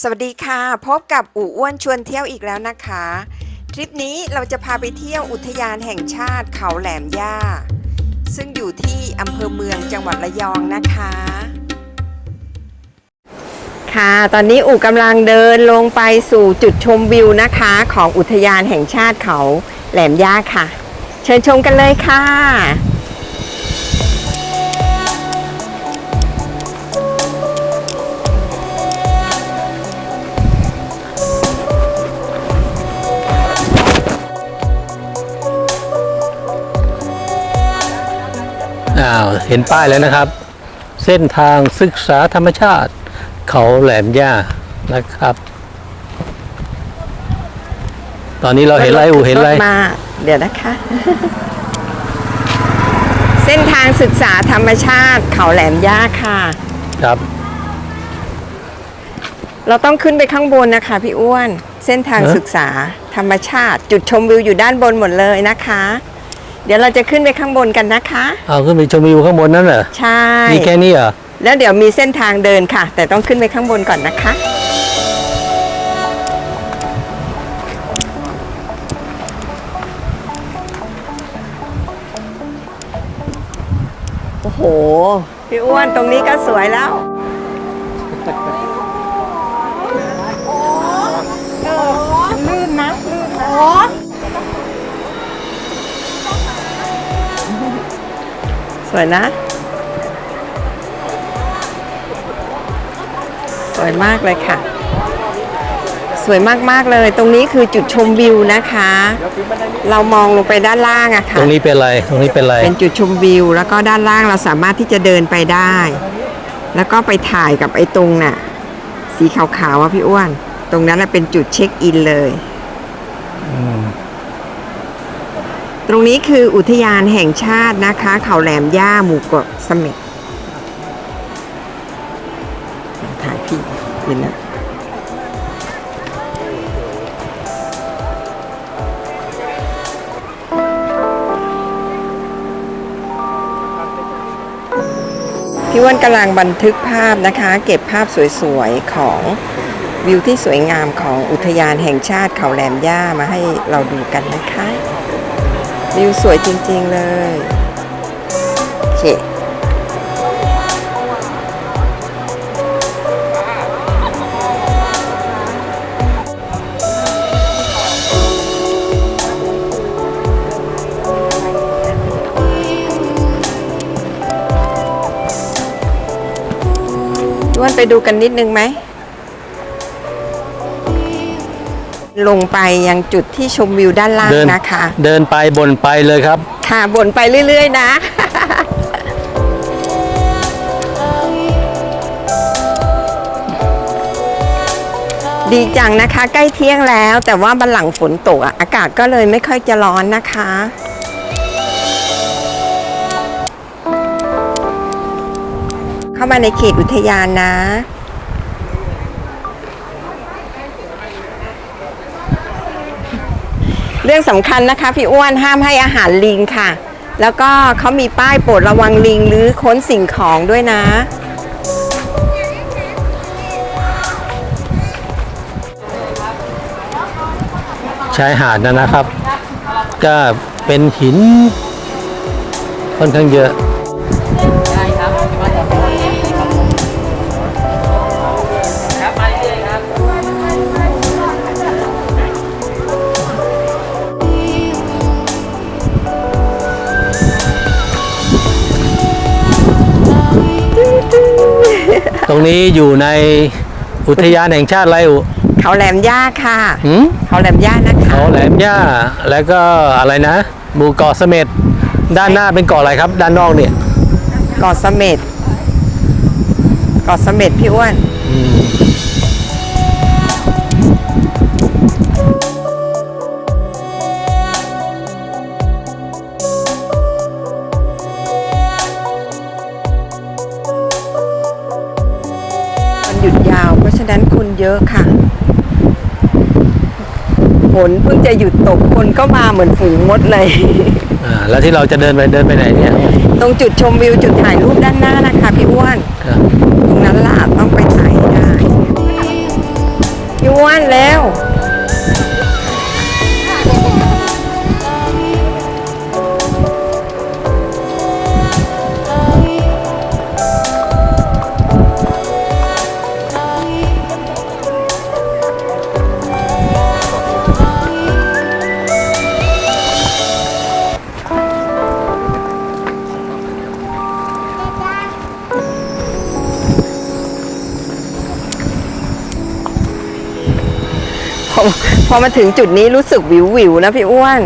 สวัสดีค่ะ พบกับอู่อ้วนชวนเที่ยวอีกแล้วนะคะ ทริปนี้เราจะพาไปเที่ยวอุทยานแห่งชาติเขาแหลมย่า ซึ่งอยู่ที่อำเภอเมืองจังหวัดระยองนะคะ ค่ะ ตอนนี้อู่กำลังเดินลงไปสู่จุดชมวิวนะคะ ของอุทยานแห่งชาติเขาแหลมย่าค่ะ เชิญชมกันเลยค่ะ อ้าวเห็นป้ายแล้วนะครับ เส้นทางศึกษาธรรมชาติ เขาแหลมย่านะครับ ตอนนี้เราเห็นอะไรอูเห็นอะไรถมาเดี๋ยวนะคะ เส้นทางศึกษาธรรมชาติ เขาแหลมย่าค่ะ ครับ เราต้องขึ้นไปข้างบนนะคะ พี่อ้วน เส้นทางเอ๊ะศึกษาธรรมชาติ จุดชมวิวอยู่ด้านบนหมดเลยนะคะ เดี๋ยวเราจะขึ้นไปข้างบนกันนะคะเอาขึ้นไปชมวิวข้างบนนั่นเหรอใช่มีแค่นี้เหรอแล้วเดี๋ยวมีเส้นทางเดินค่ะ แต่ต้องขึ้นไปข้างบนก่อนนะคะ โอ้โห พี่อ้วนตรงนี้ก็สวยแล้ว สวยนะ สวยมากเลยค่ะ สวยมากๆเลย ตรงนี้คือจุดชมวิวนะคะ เรามองลงไปด้านล่างอะตค่ะรงนี้เป็นอะไร ตรงนี้เป็นอะไร เป็นจุดชมวิว แล้วก็ด้านล่างเราสามารถที่จะเดินไปได้ แล้วก็ไปถ่ายกับไอ้ตรงน่ะ สีขาวๆอะพี่อ้วน ตรงนั้นน่ะเป็นจุดเช็คอินเลย ตรงนี้คืออุทยานแห่งชาตินะคะ เขาแหลมย่าหมู่เกาะเสม็ดถ่ายพี่ยินนะพี่อ้วนกำลังบันทึกภาพนะคะ เก็บภาพสวยๆ ของวิวที่สวยงามของอุทยานแห่งชาติเขาแหลมย่ามาให้เราดูกันนะคะ วิวสวยจริง ๆ เลย โอเคย้วนไปดูกันนิดนึงไหม ลงไปยังจุดที่ชมวิวด้านล่างเดินนะคะ เดินไปบนไปเลยครับ ค่ะบ่นไปเรื่อย ๆ นะ ดีจังนะคะ ใกล้เที่ยงแล้ว แต่ว่าบันหลังฝนตกอะอากาศก็เลยไม่ค่อยจะร้อนนะคะเข้ามาในเขตอุทยานนะ เรื่องสำคัญนะคะพี่อ้วนห้ามให้อาหารลิงค่ะ แล้วก็เขามีป้ายโปรดระวังลิงหรือค้นสิ่งของด้วยนะ ชายหาดนะนะครับ ก็เป็นหินค่อนข้างเยอะ อยู่ในอุทยานแห่งชาติไรอุเขาแหลมย่าค่ะหืมเขาแหลมย่านะคะเขาแหลมย่าแล้วก็อะไรนะหมู่เกาะเสม็ดด้านหน้าเป็นเกาะอะไรครับ ด้านนอกเนี่ยเกาะเสม็ดเกาะเสม็ดพี่อ้วนอืมมัน ฉะนั้นคนเยอะค่ะ ฝนเพิ่งจะหยุดตกคนก็มาเหมือนฝูงมดเลย อ่าแล้วที่เราจะเดินไปเดินไปไหนเนี่ยตรงจุดชมวิวจุดถ่ายรูปด้านหน้านะคะพี่อ้วน ครับ ตรงนั้นล่ะต้องไปถ่ายให้ได้พอ อมาถึงจุดนี้รู้สึกวิววิวนะพี่อ้วน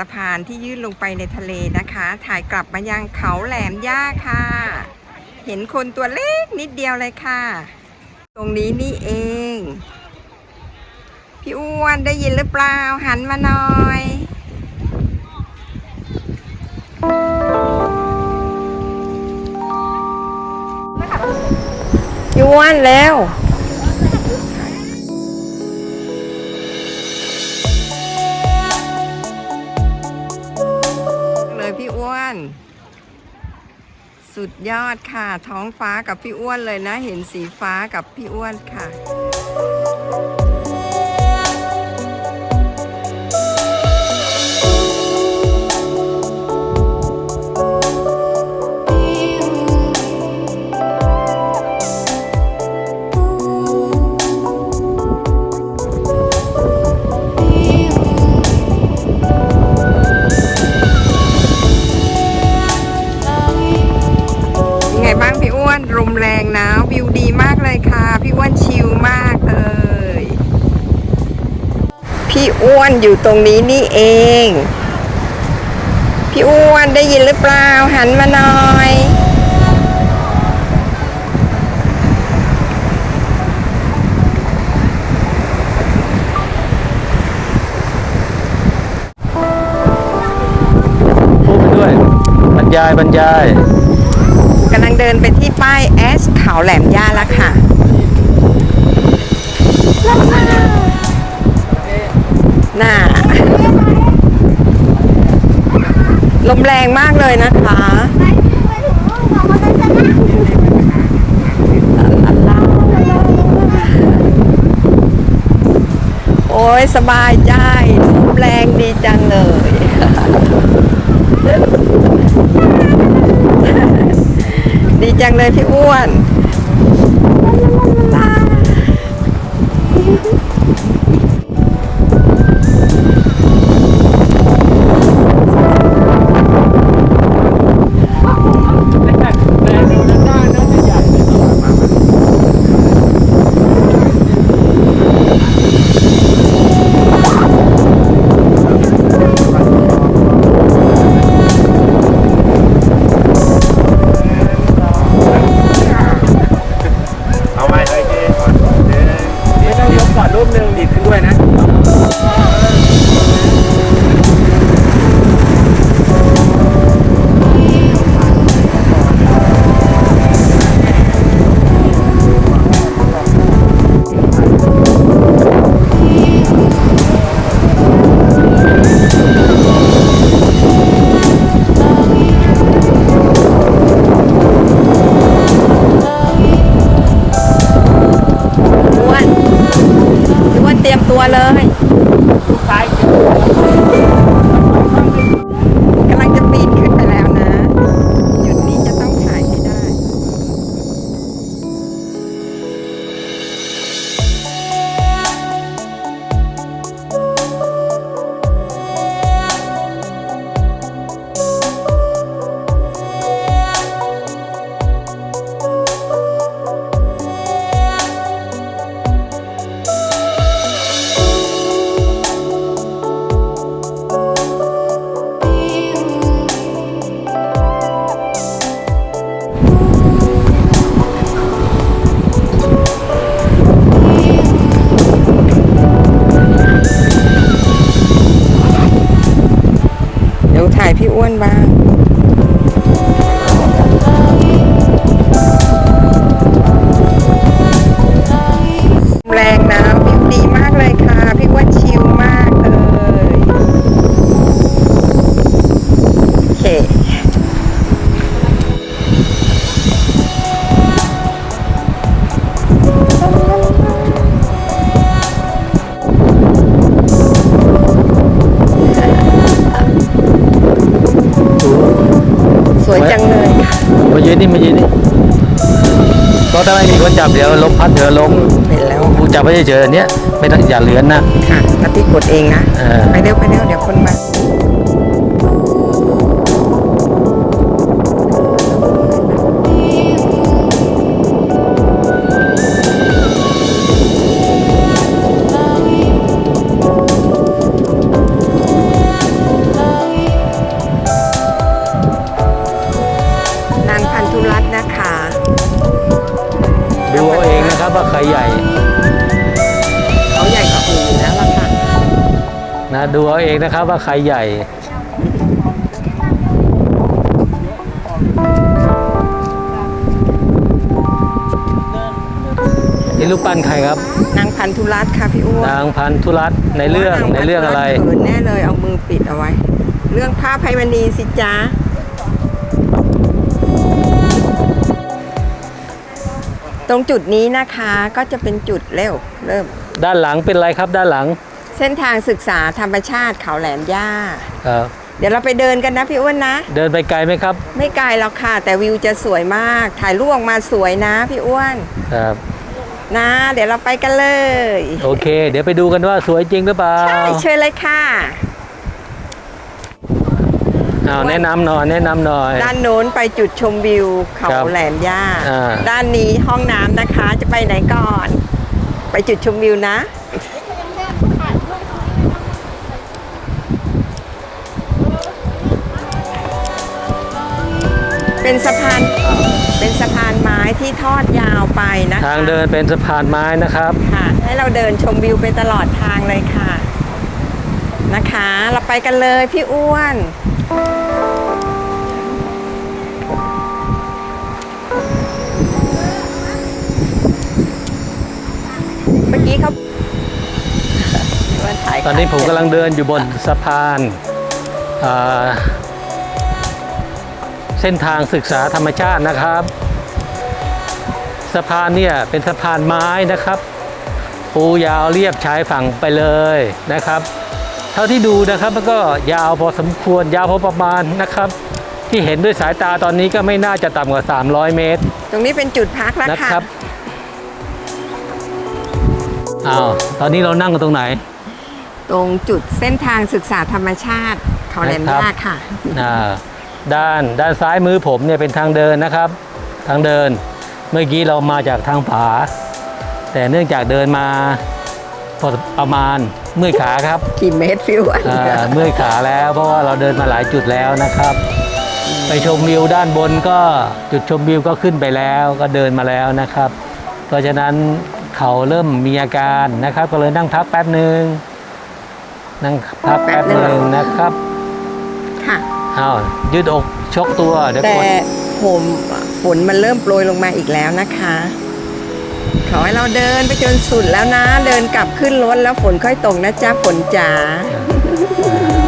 สะพานที่ยื่นลงไปในทะเลนะคะ ถ่ายกลับมายังเขาแหลมย่าค่ะ เห็นคนตัวเล็กนิดเดียวเลยค่ะ ตรงนี้นี่เอง พี่อ้วนได้ยินหรือเปล่าหันมาหน่อยพี่อ้วนแล้ว พี่อ้วน สุดยอดค่ะ ท้องฟ้ากับพี่อ้วนเลยนะ เห็นสีฟ้ากับพี่อ้วนค่ะ พี่อ้วนอยู่ตรงนี้นี่เอง พี่อ้วนได้ยินหรือเปล่าหันมาหน่อยพูดไปด้วยบรรยายบรรยายกำลังเดินไปที่ป้ายแอสเขาแหลมย่าแล้วค่ะ น่าลมแรงมากเลยนะคะโอ้ยสบายใจลมแรงดีจังเลยดีจังเลยพี่อ้วนเอ จังเลยมายืนนี่มายืนนี่ก็ถ้าไม่มีคนจับเดี๋ยวล้มพัดเดี๋ยวล้มเป็นแล้วกูจับไม่ได้เจออันเนี้ยไม่ต้องอย่าเลือนนะค่ะแล้ที่กดเองนะไปเร็วไปเร็วเดี๋ยวคนมา เอาเองนะครับว่าใครใหญ่ นี่รูปปั้นใครครับ นางพันธุรัตน์ค่ะพี่อ้วนนางพันธุรัตน์ในเรื่องในเรื่องอะไร เขินแน่เลยเอามือปิดเอาไว้ เรื่องผ้าไพมณีสิจ้าตรงจุดนี้นะคะก็จะเป็นจุดเร็วเริ่ม ด้านหลังเป็นอะไรครับด้านหลัง เส้นทางศึกษาธรรมชาติเขาแหลมย่า ครับ เดี๋ยวเราไปเดินกันนะพี่อ้วนนะ เดินไปไกลไหมครับ ไม่ไกลหรอกค่ะ แต่วิวจะสวยมาก ถ่ายรูปออกมาสวยนะพี่อ้วน ครับ นะ เดี๋ยวเราไปกันเลย โอเค เดี๋ยวไปดูกันว่าสวยจริงหรือเปล่าใช่เชิญเลยค่ะ อ้าวแนะนำหน่อยแนะนำหน่อย ด้านโน้นไปจุดชมวิวเขาครับแหลมย่า อ่า ด้านนี้ห้องน้ำนะคะ จะไปไหนก่อน ไปจุดชมวิวนะ เป็นสะพาน เป็นสะพานไม้ที่ทอดยาวไปนะคะทางเดินเป็นสะพานไม้นะครับ ค่ะ ให้เราเดินชมวิวไปตลอดทางเลยค่ะ นะคะ เราไปกันเลยพี่อ้วนเมื่อกี้เขาว่าถ่ายตอนนี้ผมกำลังเดินอยู่บนสะพานอ่า เส้นทางศึกษาธรรมชาตินะครับ สะพานเนี่ยเป็นสะพานไม้นะครับปูยาวเรียบชายฝั่งไปเลยนะครับ เท่าที่ดูนะครับมันก็ยาวพอสมควรยาวพอประมาณนะครับ ที่เห็นด้วยสายตาตอนนี้ก็ไม่น่าจะต่ำกว่า 300 เมตร ตรงนี้เป็นจุดพักแล้วนะค่ะครับอ้าวตอนนี้เรานั่งกันตรงไหน ตรงจุดเส้นทางศึกษาธรรมชาติเขาแหลมนะครับย่าค่ะ อ่า ด้านด้านซ้ายมือผมเนี่ยเป็นทางเดินนะครับ ทางเดินเมื่อกี้เรามาจากทางผา แต่เนื่องจากเดินมาพอประมาณเมื่อยขาครับกี่เมตรฟิวอ่าเมื่อยขาแล้วเพราะว่าเราเดินมาหลายจุดแล้วนะครับ ไปชมวิวด้านบนก็จุดชมวิวก็ขึ้นไปแล้วก็เดินมาแล้วนะครับ เพราะฉะนั้นเขาเริ่มมีอาการนะครับ ก็เลยนั่งพักแป๊บหนึ่งนั่งพักแป๊บหนึ่งนะครับค่ะ อ้าวยืดอกชกตัวเดี๋ยวแต่กดผมฝนมันเริ่มโปรยลงมาอีกแล้วนะคะ ขอให้เราเดินไปจนสุดแล้วนะ เดินกลับขึ้นรถแล้วฝนค่อยตกนะจ๊ะฝนจ๋า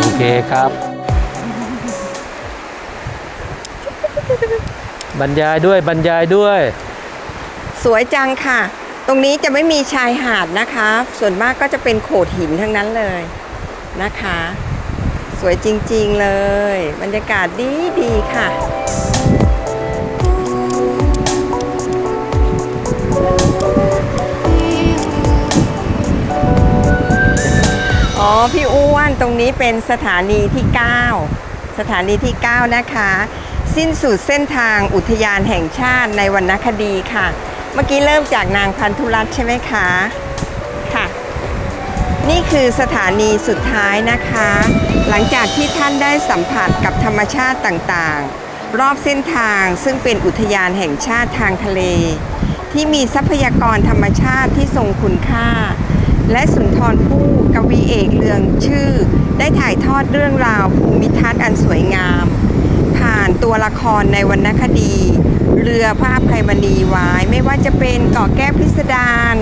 โอเคครับ บรรยายด้วยบรรยายด้วย สวยจังค่ะ ตรงนี้จะไม่มีชายหาดนะคะ ส่วนมากก็จะเป็นโขดหินทั้งนั้นเลยนะคะ สวยจริงๆเลย บรรยากาศดีดีๆค่ะอ๋อพี่อ้วนตรงนี้เป็นสถานีที่ 9 สถานีที่ 9 นะคะ สิ้นสุดเส้นทางอุทยานแห่งชาติในวรรณคดีค่ะ เมื่อกี้เริ่มจากนางพันธุรัตน์ใช่ไหมคะ นี่คือสถานีสุดท้ายนะคะ หลังจากที่ท่านได้สัมผัสกับธรรมชาติต่างๆ รอบเส้นทางซึ่งเป็นอุทยานแห่งชาติทางทะเล ที่มีทรัพยากรธรรมชาติที่ทรงคุณค่า และสุนทรภู่กวีเอกเรืองชื่อ ได้ถ่ายทอดเรื่องราวภูมิทัศน์อันสวยงาม ผ่านตัวละครในวรรณคดี เรือพระอภัยมณีไว้ไม่ว่าจะเป็นเกาะแก้วพิสดาร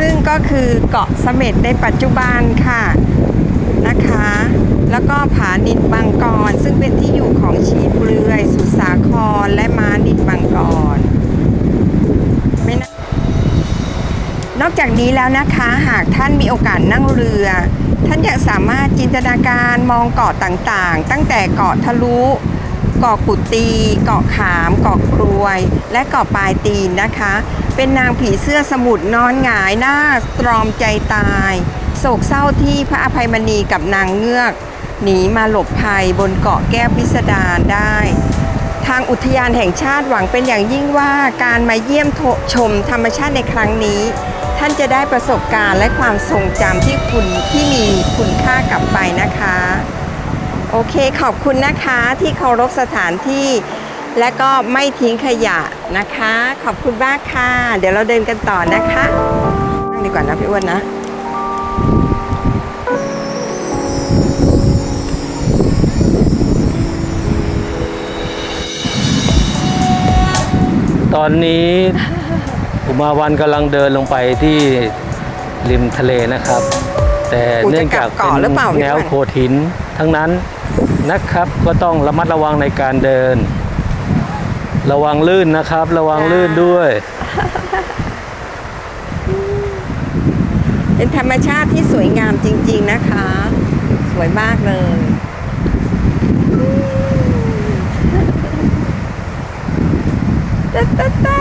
ซึ่งก็คือเกาะเสม็ดในปัจจุบันค่ะนะคะ แล้วก็ผานินมังกร ซึ่งเป็นที่อยู่ของชีเปลือย สุสาคร และม้านินมังกรไม่น่านอกจากนี้แล้วนะคะหากท่านมีโอกาสนั่งเรือ ท่านยังสามารถจินตนาการมองเกาะต่างๆ ตั้งแต่เกาะทะลุเกาะกุตี เกาะขาม เกาะกรวย และเกาะปลายตีนนะคะ เป็นนางผีเสื้อสมุทรนอนหงายหน้าตรอมใจตาย โศกเศร้าที่พระอภัยมณีกับนางเงือก หนีมาหลบภัยบนเกาะแก้วพิสดารได้ ทางอุทยานแห่งชาติหวังเป็นอย่างยิ่งว่าการมาเยี่ยมชมธรรมชาติในครั้งนี้ ท่านจะได้ประสบการณ์และความทรงจำที่คุณที่มีคุณค่ากลับไปนะคะ โอเคขอบคุณนะคะที่เคารพสถานที่ และก็ไม่ทิ้งขยะนะคะ ขอบคุณมากค่ะ เดี๋ยวเราเดินกันต่อนะคะนั่งดีกว่านะพี่อ้วนนะตอนนี้อุมาวันกำลังเดินลงไปที่ริมทะเลนะครับ แต่อุ๊ยเนื่องจากจะกลับเกาะหรือเปล่าแนวโขดหินทั้งนั้นนะครับก็ต้องระมัดระวังในการเดิน ระวังลื่นนะครับ ระวังลื่นด้วย เป็นธรรมชาติที่สวยงามจริง ๆนะคะ สวยมากเลยตะตะตะ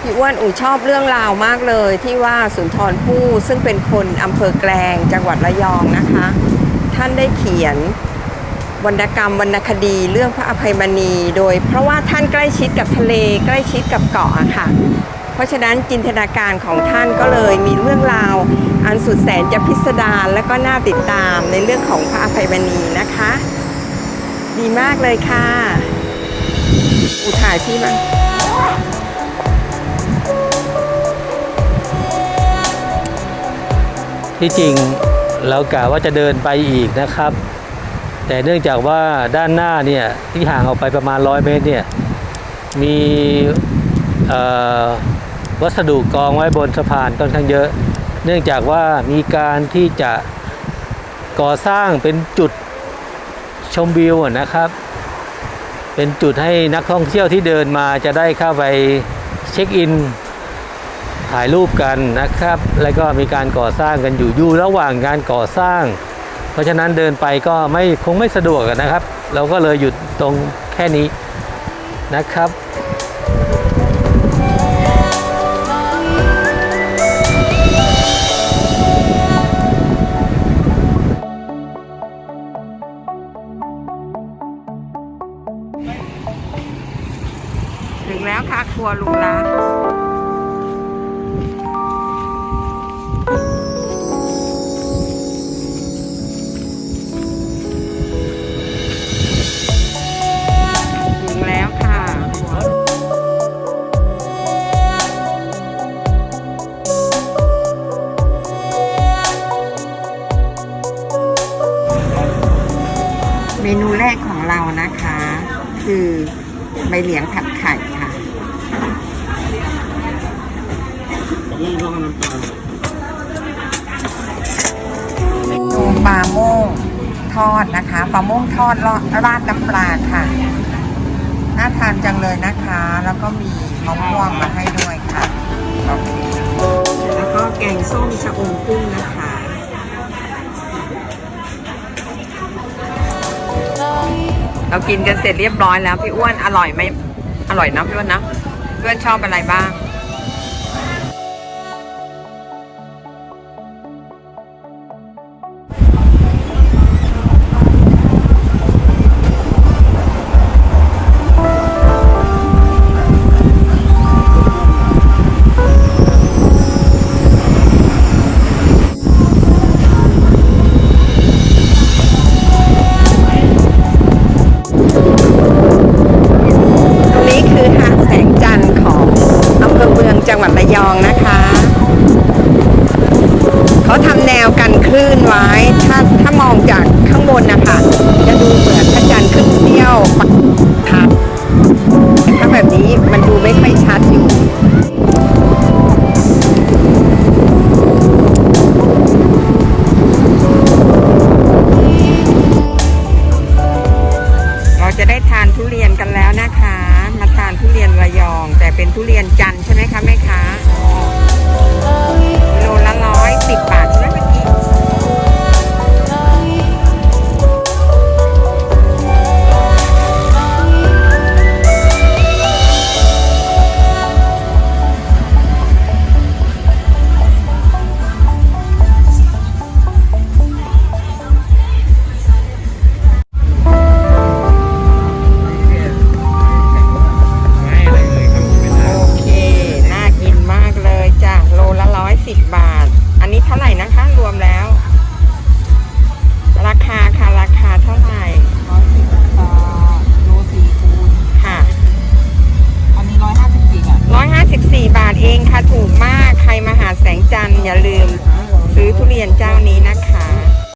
พี่อ้วนอูชอบเรื่องราวมากเลยที่ว่าสุนทรภู่ซึ่งเป็นคนอำเภอแกลงจังหวัดระยองนะคะ ท่านได้เขียน วรรณกรรมวรรณคดีเรื่องพระอภัยมณี โดย เพราะว่าท่านใกล้ชิดกับทะเลใกล้ชิดกับเกาะค่ะ เพราะฉะนั้นจินตนาการของท่านก็เลยมีเรื่องราว อันสุดแสนจะพิสดารและก็น่าติดตามในเรื่องของพระอภัยมณีนะคะ ดีมากเลยค่ะ อุถ่ายพี่มั้งที่จริงเรากะว่าจะเดินไปอีกนะครับ แต่เนื่องจากว่าด้านหน้าเนี่ยที่ห่างออกไปประมาณ 100 เมตรเนี่ยมีวัสดุกองไว้บนสะพานค่อนข้างเยอะ เนื่องจากว่ามีการที่จะก่อสร้างเป็นจุดชมวิวนะครับ เป็นจุดให้นักท่องเที่ยวที่เดินมาจะได้เข้าไปเช็คอินถ่ายรูปกันนะครับ แล้วก็มีการก่อสร้างกันอยู่อยู่ระหว่างการก่อสร้าง เพราะฉะนั้นเดินไปก็ไม่คงไม่สะดวกนะครับ เราก็เลยหยุดตรงแค่นี้นะครับ เรากินกันเสร็จเรียบร้อยแล้วพี่อ้วนอร่อยไหมอร่อยนะพี่อ้วนนะเพื่อนชอบอะไรบ้าง ยองนะคะเขาทำแนวกันคลื่นไว้ ถ้าถ้ามองจากข้างบนนะคะจะดูเหมือนพระจันทร์ขึ้นเสี้ยวปักทับแต่ถ้าแบบนี้มันดูไม่ค่อยชัดอยู่